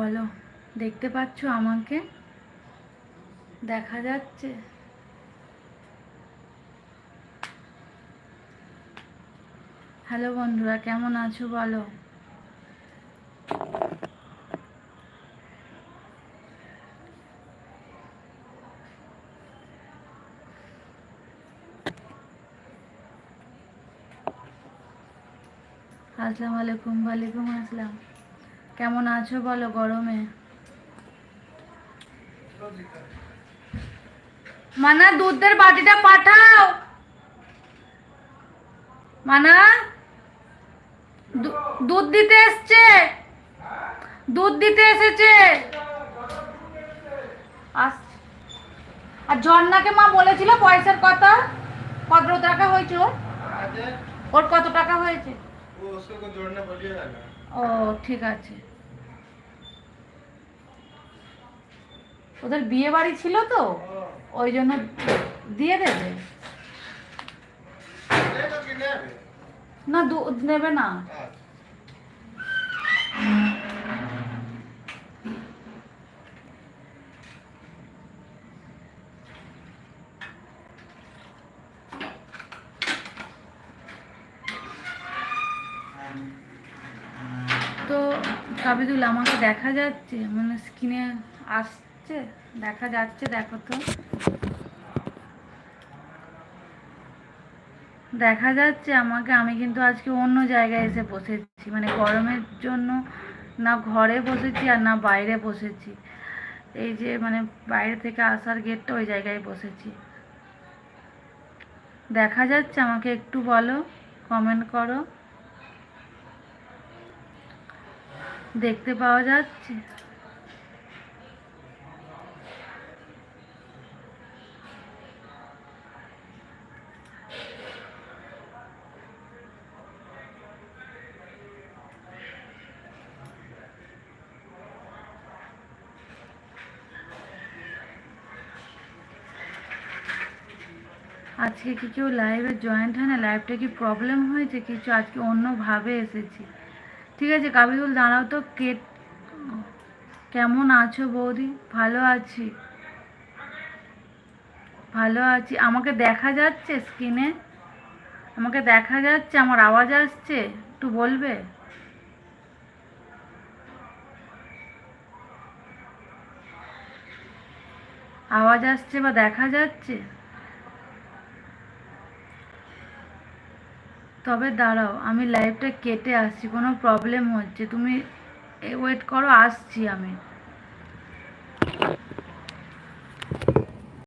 বলো, দেখতে পাচ্ছ আমাকে? দেখা যাচ্ছে। হ্যালো বন্ধুরা, কেমন আছো বলো? আসসালামু আলাইকুম, ওয়ালাইকুম আসসালাম। কেমন আছো বলো গরমে? মানা দুধের বাটিটা পাঠাও। মানা দুধ দিতে এসছে। দুধ দিতে এসেছে। আর ঝর্ণাকে মা বলেছিল পয়সার কথা। কত টাকা হয়েছিল ওর? কত টাকা হয়েছে? ও ঠিক আছে। ওদের বিয়ে বাড়ি ছিল তো, ওই জন্য দিয়ে দেবে। না দুধ নেবে না। তো, সাবিদুল, আমাকে দেখা যাচ্ছে মানে স্কিনে আস আসছে দেখা যাচ্ছে, দেখো তো। দেখা যাচ্ছে আমাকে, আমি কিন্তু আজকে অন্য জায়গায় এসে বসেছি। মানে গরমের জন্য না ঘরে বসেছি আর না বাইরে বসেছি। এই যে মানে বাইরে থেকে আসার গেটটা ওই জায়গায় বসেছি। দেখা যাচ্ছে আমাকে, একটু বলো কমেন্ট করো। দেখতে পাওয়া যাচ্ছে? আজকে কি কেউ লাইভে জয়েন্ট হয় না? লাইভটা কি প্রবলেম হয়েছে? কিছু আজকে অন্যভাবে এসেছি। ঠিক আছে কাবিদুল দাঁড়াও তো। কে, কেমন আছো বৌদি? ভালো আছি। ভালো আছি। আমাকে দেখা যাচ্ছে স্ক্রিনে আমাকে দেখা যাচ্ছে? আমার আওয়াজ আসছে? একটু বলবে? আওয়াজ আসছে বা দেখা যাচ্ছে? তবে দাঁড়াও আমি লাইভটা কেটে আসছি কোনো প্রবলেম হচ্ছে। তুমি ওয়েট করো আসছি আমি।